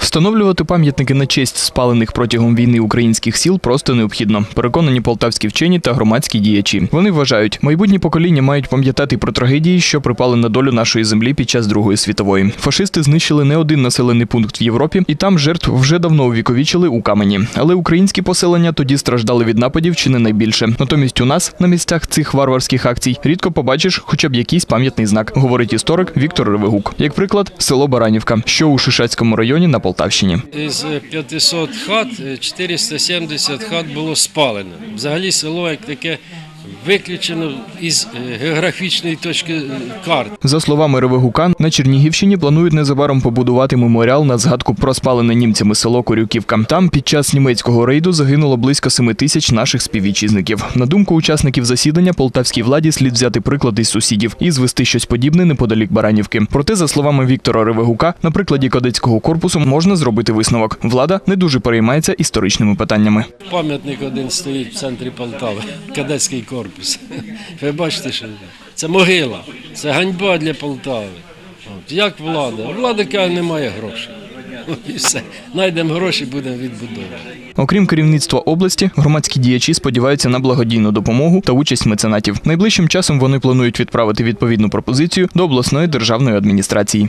Встановлювати пам'ятники на честь спалених протягом війни українських сіл просто необхідно. Переконані полтавські вчені та громадські діячі. Вони вважають, майбутні покоління мають пам'ятати про трагедії, що припали на долю нашої землі під час Другої світової. Фашисти знищили не один населений пункт в Європі, і там жертв вже давно увіковічили у камені. Але українські поселення тоді страждали від нападів чи не найбільше. Натомість у нас на місцях цих варварських акцій рідко побачиш хоча б якийсь пам'ятний знак, говорить історик Віктор Ревигук. Як приклад, село Баранівка, що у Шишацькому районі на Полтавщині. Із 500 хат е, 470 хат було спалено. Взагалі село як таке виключено із е, географічної точки е, карт. За словами Ревигука, на Чернігівщині планують незабаром побудувати меморіал на згадку про спалене німцями село Корюківка. Там під час німецького рейду загинуло близько 7 тисяч наших співвітчизників. На думку учасників засідання, полтавській владі слід взяти приклад із сусідів і звести щось подібне неподалік Баранівки. Проте, за словами Віктора Ревигука, на прикладі кадетського корпусу можна зробити висновок. Влада не дуже переймається історичними питаннями. Пам'ятник один стоїть в центрі Полтави, кадетський корпус. Ви бачите, що це могила, це ганьба для Полтави. Як влада? Влада каже, немає грошей. І все. Найдемо гроші, будемо відбудовувати. Окрім керівництва області, громадські діячі сподіваються на благодійну допомогу та участь меценатів. Найближчим часом вони планують відправити відповідну пропозицію до обласної державної адміністрації.